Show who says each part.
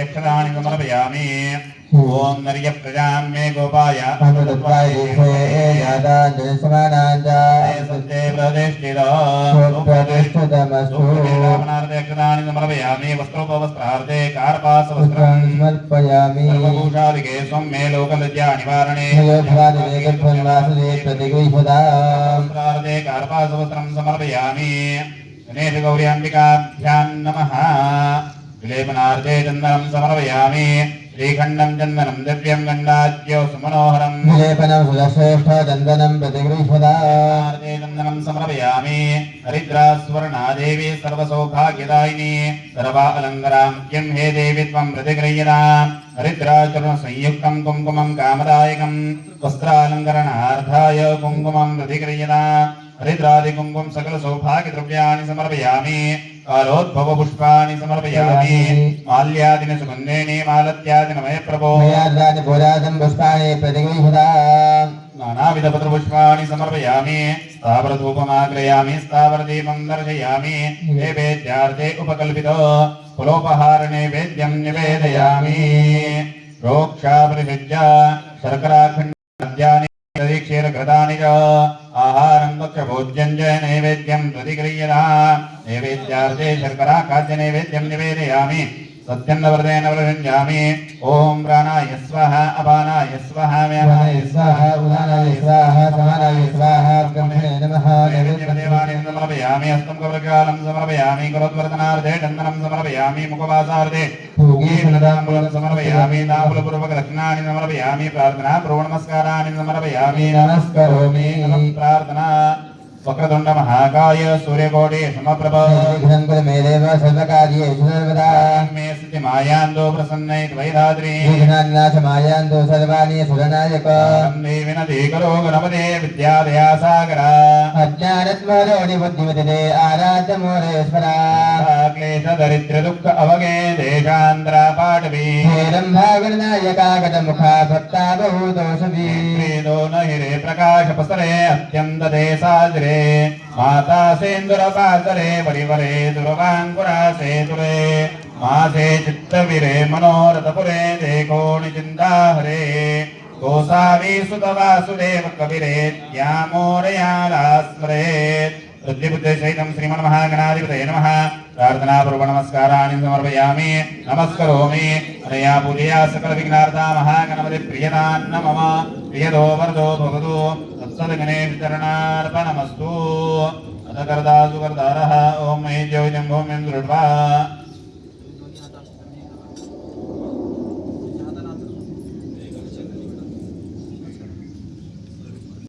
Speaker 1: यक्षदानि समर्पयामि ॐ नर्य प्रजां मे गोपाय एकदानि समर्पयामि वस्त्रोपवस्त्रार्थे कार्पासवस्त्रं
Speaker 2: समर्पयामि
Speaker 1: भूषादिके स्वमे लोकलज्जा निवारणे
Speaker 2: स्वं मे प्रतिगृहदा
Speaker 1: वस्त्रार्थे प्रतिगृह्यतास्त्रार्थे कार्पासवस्त्रं समर्पयामि गणेश गौरी अंबिका ध्यान नमः विलेपनार्थे चन्दनं समर्पयामि श्रीखण्डं चन्दनं दिव्यं गण्डाज्यो सुमनोहरम्
Speaker 2: लेपनं सुरश्रेष्ठ चन्दनं प्रतिगृह्यताम्
Speaker 1: आर्ते चन्दनं समर्पयामि हरिद्रा स्वर्णा देवी सर्वसौभाग्यदायिनी सर्वा अलङ्करां हे देवी त्वं प्रतिगृह्यताम् हरिद्राचरणसंयुक्तं कुङ्कुमं कामदायकं वस्त्रालङ्करणार्थाय कुङ्कुमं प्रतिगृह्यताम् హరిద్రాది కుంకుమ సకల సౌభాగ్య ద్రవ్యాన్ని సమర్పయామి కాలోద్భవ పుష్పాన్ని సమర్పయామి
Speaker 2: మాల్యాదిన సుగంధేని మాలత్యాదినమయ ప్రభో
Speaker 1: మయాద్రాది పూజాదం పుష్పాణి ప్రతిగృహుదా నానావిధ పత్రపుష్పాణి సమర్పయామి స్థావరధూపమాగ్రయామి స్థావరదీపం దర్శయామి నైవేద్యార్థే ఉపకల్పితో కులోపహార నైవేద్యం నివేదయామి రోక్షాపరివిద్య శర్కరాఖండ क्षीरघृतानि च आहारं भक्षभोज्यं च नैवेद्यं प्रतिगृह्यता नैवेद्यार्थे शर्करा खाद्यनैवेद्यं निवेदयामि सत्यन्नव्रतेन व्रजञ्जामि ॐ प्राणाय स्वाहा अपानाय स्वाहा व्यानाय
Speaker 2: स्वाहाय स्वाहा उदानाय स्वाहा समानाय स्वाहा ब्रह्मणे नमः
Speaker 1: సమర్పయామి హస్తం కవలకాలం సమర్పయామి కరోద్వర్ధనార్థే చందనం సమర్పయామి ముఖవాసార్థే. పూగీఫలదాంబులం సమర్పయామి నాపులపూర్వక దక్షిణాని సమర్పయామి ప్రార్థనా ప్రోణమస్కారాన్ని సమర్పయామి.
Speaker 2: నమస్కరోమి.
Speaker 1: ప్రార్థనా. వక్రతుండ మహాకాయ సూర్యకోటి సమప్రభాంకుర
Speaker 2: మే దేవ సర్వకార్యేషు సర్వదా మే స్థితి
Speaker 1: మాయాందో ప్రసన్నై ద్వైరాద్రి విఘ్నానాశ
Speaker 2: మాయాందో సర్వాణి సురనాయక
Speaker 1: దేవిన దేకరో గణపదే విద్యాదయా సాగర
Speaker 2: అజ్ఞానత్మరో నిబుద్ధిమతిదే
Speaker 1: క్లేశ దరిద్ర దుఃఖ అవగే దేశాంధ్రాపా
Speaker 2: हेरं भागनायकागतमुखा भक्ता बहुदोषवी
Speaker 1: वेदो न हिरे प्रकाश पसरे अत्यन्त देशाजरे माता सेन्दुरपासरे परिवरे दुर्वाङ्कुरा सेतुरे मासे चित्तविरे मनोरथपुरे देखोणि चिन्ताहरे गोसावी सुत वासुदेव कविरे द्यामोरयालास्मरेत् बुद्धिबुद्धिसहितं श्रीमन्महागणाधिपतये नमः प्रार्थनापूर्व नमस्काराणि समर्पयामि नमस्करोमि अनया पूजया सकलविघ्नार्था महागणपति प्रियदान्न मम प्रियदो वरदो भवतु तत्सद्गणेशचरणार्पणमस्तु अथ कर्तासु कर्तारः ॐ महि ज्योतिं भूमिं दृढ्वा